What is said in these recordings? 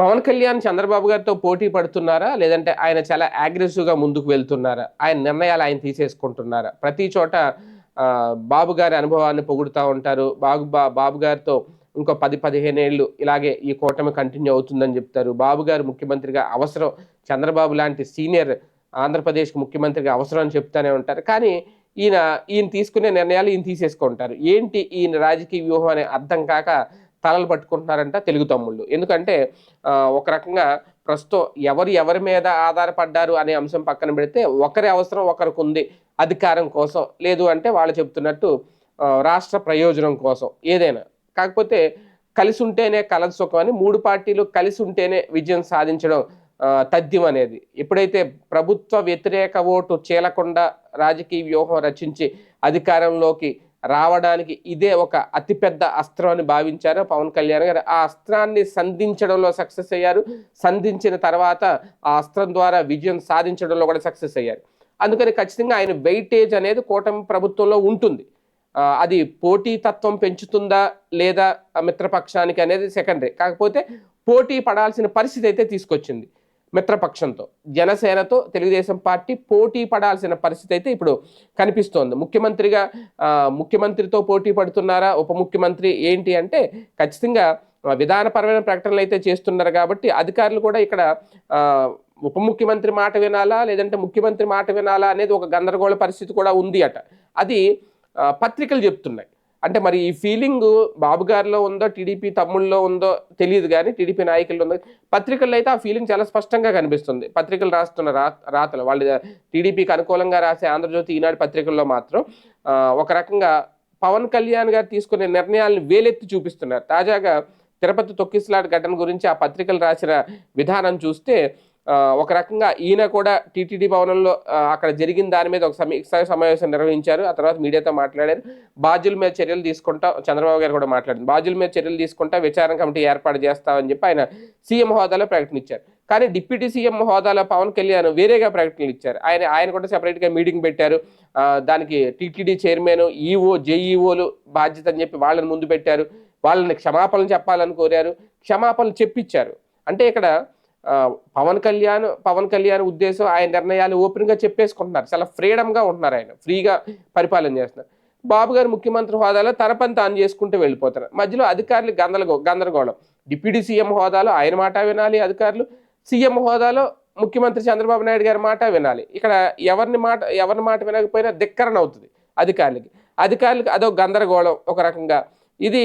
పవన్ కళ్యాణ్ చంద్రబాబు గారితో పోటీ పడుతున్నారా? లేదంటే ఆయన చాలా అగ్రెసివ్గా ముందుకు వెళ్తున్నారా? ఆయన నిర్ణయాలు ఆయన తీసేసుకుంటున్నారా? ప్రతి చోట బాబు గారి అనుభవాన్ని పొగుడుతూ ఉంటారు. బాబు బా- బాబు గారితో ఇంకో పది పదిహేను ఏళ్ళు ఇలాగే ఈ కూటమి కంటిన్యూ అవుతుందని చెప్తారు. బాబు గారు ముఖ్యమంత్రిగా అవసరం. చంద్రబాబు లాంటి సీనియర్ ఆంధ్రప్రదేశ్కి ముఖ్యమంత్రిగా అవసరం అని చెప్తానే ఉంటారు. కానీ ఈయన ఈయన తీసుకునే నిర్ణయాలు ఈయన తీసేసుకుంటారు. ఏంటి ఈయన రాజకీయ వ్యూహం అనే అర్థం కాక తలలు పట్టుకుంటున్నారంట తెలుగు తమ్ముళ్ళు. ఎందుకంటే ఒక రకంగా ప్రస్తుతం ఎవరు ఎవరి మీద ఆధారపడ్డారు అనే అంశం పక్కన పెడితే ఒకరి అవసరం ఒకరికి ఉంది అధికారం కోసం. లేదు అంటే వాళ్ళు చెప్తున్నట్టు రాష్ట్ర ప్రయోజనం కోసం ఏదైనా. కాకపోతే కలిసి ఉంటేనే కలదు సుఖం అని మూడు పార్టీలు కలిసి ఉంటేనే విజయం సాధించడం తథ్యం అనేది. ఎప్పుడైతే ప్రభుత్వ వ్యతిరేక ఓటు చీలకుండా రాజకీయ వ్యూహం రచించి అధికారంలోకి రావడానికి ఇదే ఒక అతిపెద్ద అస్త్రం అని భావించారు పవన్ కళ్యాణ్ గారు. ఆ అస్త్రాన్ని సంధించడంలో సక్సెస్ అయ్యారు. సంధించిన తర్వాత ఆ అస్త్రం ద్వారా విజయం సాధించడంలో కూడా సక్సెస్ అయ్యారు. అందుకని ఖచ్చితంగా ఆయన వెయిటేజ్ అనేది కూటమి ప్రభుత్వంలో ఉంటుంది. అది పోటీ తత్వం పెంచుతుందా లేదా మిత్రపక్షానికి అనేది సెకండరీ. కాకపోతే పోటీ పడాల్సిన పరిస్థితి అయితే తీసుకొచ్చింది. మిత్రపక్షంతో జనసేనతో తెలుగుదేశం పార్టీ పోటీ పడాల్సిన పరిస్థితి అయితే ఇప్పుడు కనిపిస్తోంది. ముఖ్యమంత్రిగా ముఖ్యమంత్రితో పోటీ పడుతున్నారా? ఉప ముఖ్యమంత్రి ఏంటి అంటే ఖచ్చితంగా విధానపరమైన ప్రకటనలు అయితే చేస్తున్నారు కాబట్టి అధికారులు కూడా ఇక్కడ ఉప ముఖ్యమంత్రి మాట వినాలా? లేదంటే ముఖ్యమంత్రి మాట వినాలా? అనేది ఒక గందరగోళ పరిస్థితి కూడా ఉంది అట. అది పత్రికలు చెప్తున్నాయి. అంటే మరి ఈ ఫీలింగ్ బాబు గారిలో ఉందో టీడీపీ తమ్ముళ్ళలో ఉందో తెలియదు కానీ టీడీపీ నాయకుల్లో ఉందో పత్రికల్లో అయితే ఆ ఫీలింగ్ చాలా స్పష్టంగా కనిపిస్తుంది. పత్రికలు రాస్తున్న రా రాతలు వాళ్ళు టీడీపీకి అనుకూలంగా రాసే ఆంధ్రజ్యోతి ఈనాడు పత్రికల్లో మాత్రం ఒక రకంగా పవన్ కళ్యాణ్ గారు తీసుకునే నిర్ణయాలను వేలెత్తి చూపిస్తున్నారు. తాజాగా తిరుపతి తొక్కిసలాట ఘటన గురించి ఆ పత్రికలు రాసిన విధానం చూస్తే ఒక రకంగా ఈయన కూడా టీటీడీ భవనంలో అక్కడ జరిగిన దాని మీద ఒక సమీక్ష సమావేశం నిర్వహించారు. ఆ తర్వాత మీడియాతో మాట్లాడారు. బాధ్యుల మీద చర్యలు తీసుకుంటా చంద్రబాబు గారు కూడా మాట్లాడారు. బాధ్యుల మీద చర్యలు తీసుకుంటా విచారణ కమిటీ ఏర్పాటు చేస్తామని చెప్పి ఆయన సీఎం హోదాలో ప్రకటన ఇచ్చారు కానీ డిప్యూటీ సీఎం హోదాలో పవన్ కళ్యాణ్ వేరేగా ప్రకటనలు ఇచ్చారు. ఆయన ఆయన కూడా సెపరేట్గా మీటింగ్ పెట్టారు. దానికి టీటీడీ చైర్మన్ ఈఓ జేఈఓలు బాధ్యత అని చెప్పి వాళ్ళని ముందు పెట్టారు. వాళ్ళని క్షమాపణలు చెప్పాలని కోరారు. క్షమాపణలు చెప్పించారు అంటే ఇక్కడ పవన్ కళ్యాణ్ పవన్ కళ్యాణ్ ఉద్దేశం ఆయన నిర్ణయాలు ఓపెన్గా చెప్పేసుకుంటున్నారు. చాలా ఫ్రీడమ్గా ఉంటున్నారు ఆయన. ఫ్రీగా పరిపాలన చేస్తున్నారు. బాబు గారు ముఖ్యమంత్రి హోదాలో తన పని తాను చేసుకుంటూ వెళ్ళిపోతున్నారు మధ్యలో అధికారులు గందరగో గందరగోళం. డిప్యూటీ సీఎం హోదాలో ఆయన మాట వినాలి అధికారులు. సీఎం హోదాలో ముఖ్యమంత్రి చంద్రబాబు నాయుడు గారి మాట వినాలి. ఇక్కడ ఎవరిని మాట ఎవరిని మాట వినకపోయినా ధిక్కరణ అవుతుంది అధికారులకి. అధికారులకు అదొక గందరగోళం ఒక రకంగా. ఇది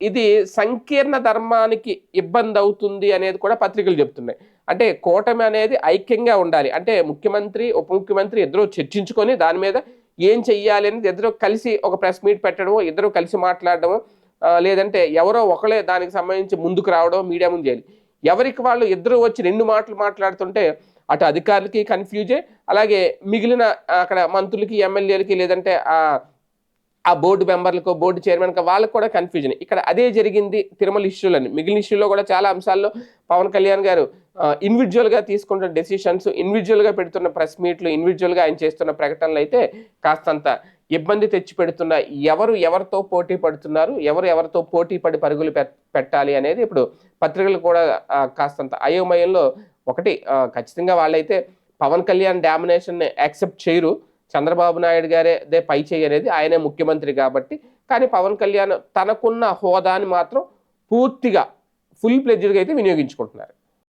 ఇది సంకీర్ణ ధర్మానికి ఇబ్బంది అవుతుంది అనేది కూడా పత్రికలు చెప్తున్నాయి. అంటే కూటమి అనేది ఐక్యంగా ఉండాలి. అంటే ముఖ్యమంత్రి ఉప ముఖ్యమంత్రి ఇద్దరు చర్చించుకొని దాని మీద ఏం చెయ్యాలి అనేది ఇద్దరు కలిసి ఒక ప్రెస్ మీట్ పెట్టడమో ఇద్దరు కలిసి మాట్లాడడమో లేదంటే ఎవరో ఒకరే దానికి సంబంధించి ముందుకు రావడం మీడియా ముందు చేయాలి. ఎవరికి వాళ్ళు ఇద్దరు వచ్చి రెండు మాటలు మాట్లాడుతుంటే అటు అధికారులకి కన్ఫ్యూజే అలాగే మిగిలిన అక్కడ మంత్రులకి ఎమ్మెల్యేలకి లేదంటే ఆ బోర్డు మెంబర్లకు బోర్డు చైర్మన్కి వాళ్ళకు కూడా కన్ఫ్యూజన్ ఇక్కడ అదే జరిగింది తిరుమల ఇష్యూలని. మిగిలిన ఇష్యూలో కూడా చాలా అంశాల్లో పవన్ కళ్యాణ్ గారు ఇండివిజువల్గా తీసుకుంటున్న డెసిషన్స్ ఇండివిజువల్గా పెడుతున్న ప్రెస్ మీట్లు ఇండివిజువల్గా ఆయన చేస్తున్న ప్రకటనలు అయితే కాస్తంత ఇబ్బంది తెచ్చి పెడుతున్న ఎవరు ఎవరితో పోటీ పడుతున్నారు ఎవరు ఎవరితో పోటీ పడి పరుగులు పెట్టాలి అనేది ఇప్పుడు పత్రికలు కూడా కాస్తంత అయోమయంలో ఒకటి ఖచ్చితంగా వాళ్ళైతే పవన్ కళ్యాణ్ డామినేషన్ యాక్సెప్ట్ చేయరు. చంద్రబాబు నాయుడు గారేదే పై చేయి అనేది ఆయనే ముఖ్యమంత్రి కాబట్టి కానీ పవన్ కళ్యాణ్ తనకున్న హోదాని మాత్రం పూర్తిగా ఫుల్ ప్లెడ్జ్డ్గా అయితే వినియోగించుకుంటున్నారు.